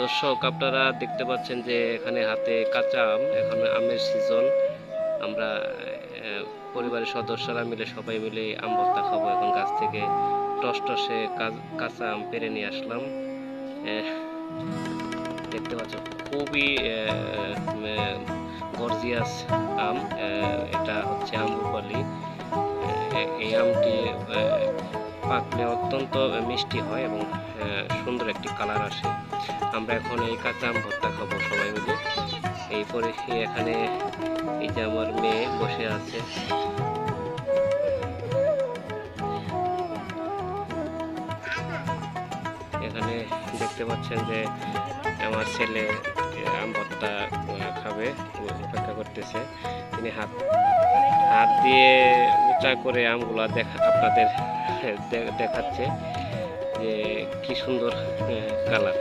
দর্শক আপনারা দেখতে পাচ্ছেন যে এখানে হাতে কাঁচা আম এখন আমের সিজন আমরা পরিবারের সদস্যরা মিলে সবাই মিলে আম ভর্তা খাব। এখন গাছ থেকে টস টসে কাঁচা আম পেরে নিয়ে আসলাম। দেখতে পাচ্ছ খুবই গর্জিয়াস আম। এটা হচ্ছে আম্রপালি। আহ, এই আমটি পাকলে অত্যন্ত মিষ্টি হয় এবং সুন্দর একটি কালার আসে। আমরা এখন এই কাঁচা আম ভর্তা খাব সবাই মিলে। এই পরে এখানে এই যে আমার মেয়ে বসে আছে। এখানে দেখতে পাচ্ছেন যে আমার ছেলে আম ভর্তা খাবে, অপেক্ষা করতেছে। তিনি হাত হাত দিয়ে উঁচা করে আমগুলা দেখা আপনাদের দেখাচ্ছে যে কি সুন্দর কালার।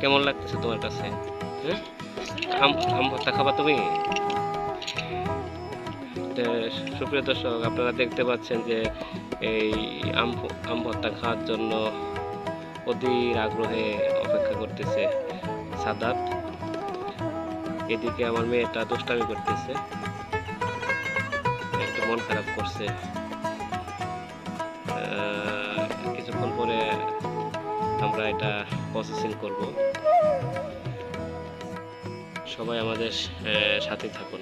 কেমন লাগতেছে তোমার কাছে? হ্যাঁ? আম ভর্তা খাবা তুমি? সুপ্রিয় দর্শক, আপনারা দেখতে পাচ্ছেন যে এই আম আম ভর্তা খাওয়ার জন্য অধীর আগ্রহে অপেক্ষা করতেছে সাদাত। এদিকে আমার মেয়েটা দুষ্টামি করতেছে। মন খারাপ করছে। কিছুক্ষণ পরে আমরা এটা প্রসেসিং করব। সবাই আমাদের সাথে থাকুন।